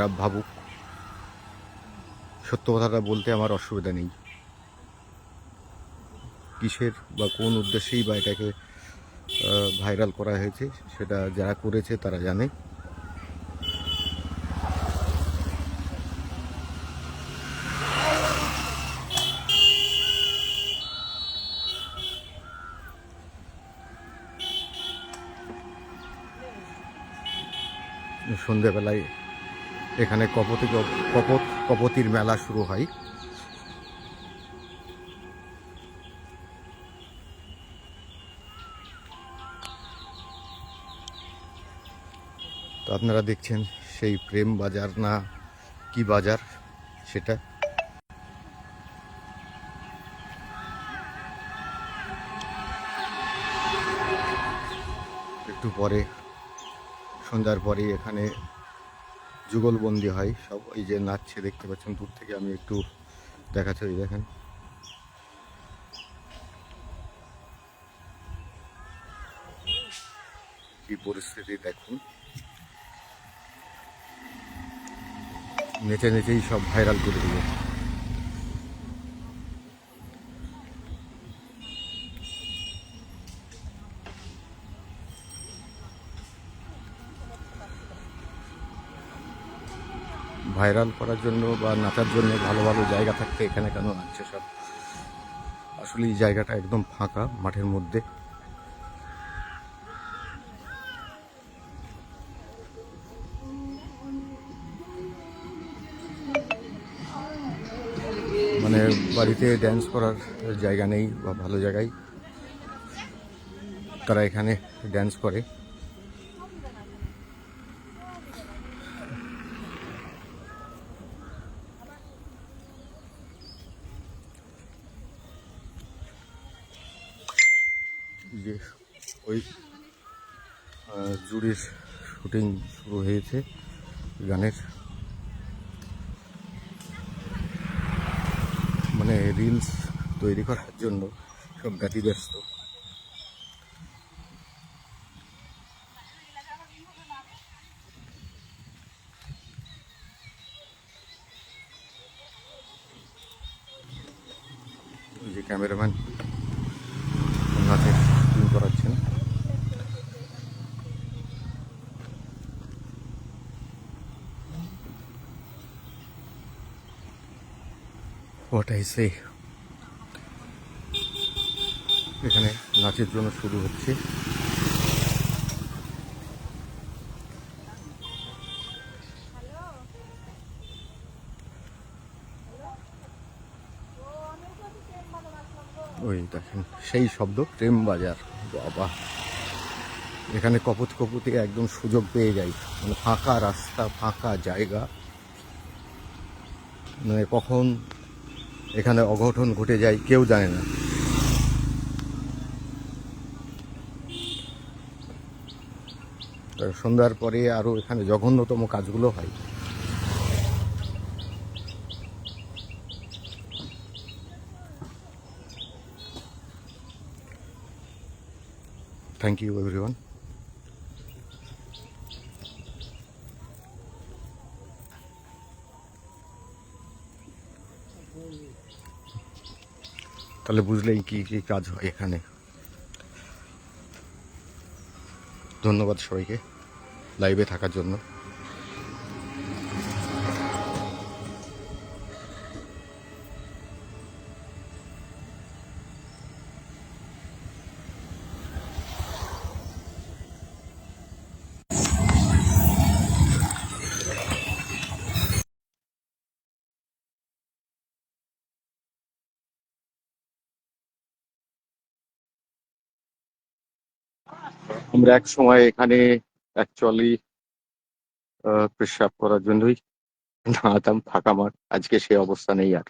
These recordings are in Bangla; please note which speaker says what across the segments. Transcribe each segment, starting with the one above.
Speaker 1: খারাপ ভাবুক। সত্য কথাটা বলতে আমার অসুবিধা নেই। কিসের বা কোন উদ্দেশ্যেই বা এটাকে ভাইরাল করা হয়েছে, সেটা যারা করেছে তারা জানে। সন্ধেবেলায় এখানে কপতি কপত, কপতির মেলা শুরু হয়। তো আপনারা দেখছেন সেই প্রেম বাজার না কি বাজার সেটা। একটু পরে, সন্ধ্যার পরে এখানে যুগলবন্দি হয়। সব ওই যে নাচছে, দেখতে পাচ্ছেন, দূর থেকে আমি একটু দেখাচ্ছি ওই দেখেন। কি পরিস্থিতি, দেখুন। নেচে নেচেই সব ভাইরাল করে দিল। ভাইরাল করার জন্য বা নাচার জন্য ভালো ভালো জায়গা থাকতে এখানে কেন নাচছে সব? আসলে এই জায়গাটা একদম ফাঁকা, মাঠের মধ্যে। মানে বাড়িতে ড্যান্স করার জায়গা নেই বা ভালো জায়গায়। তারা এখানে ড্যান্স করে। যে ওই জুড়ির শুটিং শুরু হয়েছে গানের। মানে রিলস তৈরি করার জন্য সব গাতি ব্যস্ত। যে ক্যামেরাম্যান হোয়াট আই সে এখানে নাচের জন্য শুরু হচ্ছে। ওই দেখেন সেই শব্দ প্রেম বাজার। বাবা। এখানে কপত কপুতে একদম সুযোগ পেয়ে যাই। মানে ফাঁকা রাস্তা ফাঁকা জায়গা। মানে কখন এখানে অঘটন ঘটে যায়, কেউ জানে না। সন্ধ্যার পরে আরও এখানে জঘন্যতম কাজগুলো হয়। থ্যাংক ইউ এভরিওয়ান তাহলে বুঝলেই কি কি কাজ হয় এখানে। ধন্যবাদ সবাইকে লাইভে থাকার জন্য। আমরা এক সময় এখানে অ্যাকচুয়ালি পেশাব করার জন্যই দাঁড়াতাম ফাঁকা মাঠ। আজকে সে অবস্থা নেই আর।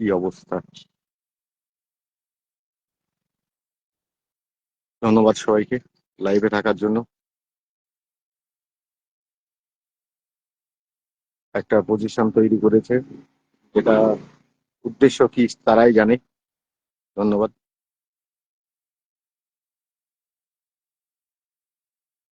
Speaker 1: কি অবস্থা? ধন্যবাদ সবাইকে লাইভে থাকার জন্য। একটা পজিশন তৈরি করেছে। যেটা উদ্দেশ্য কি তারাই জানে। ধন্যবাদ।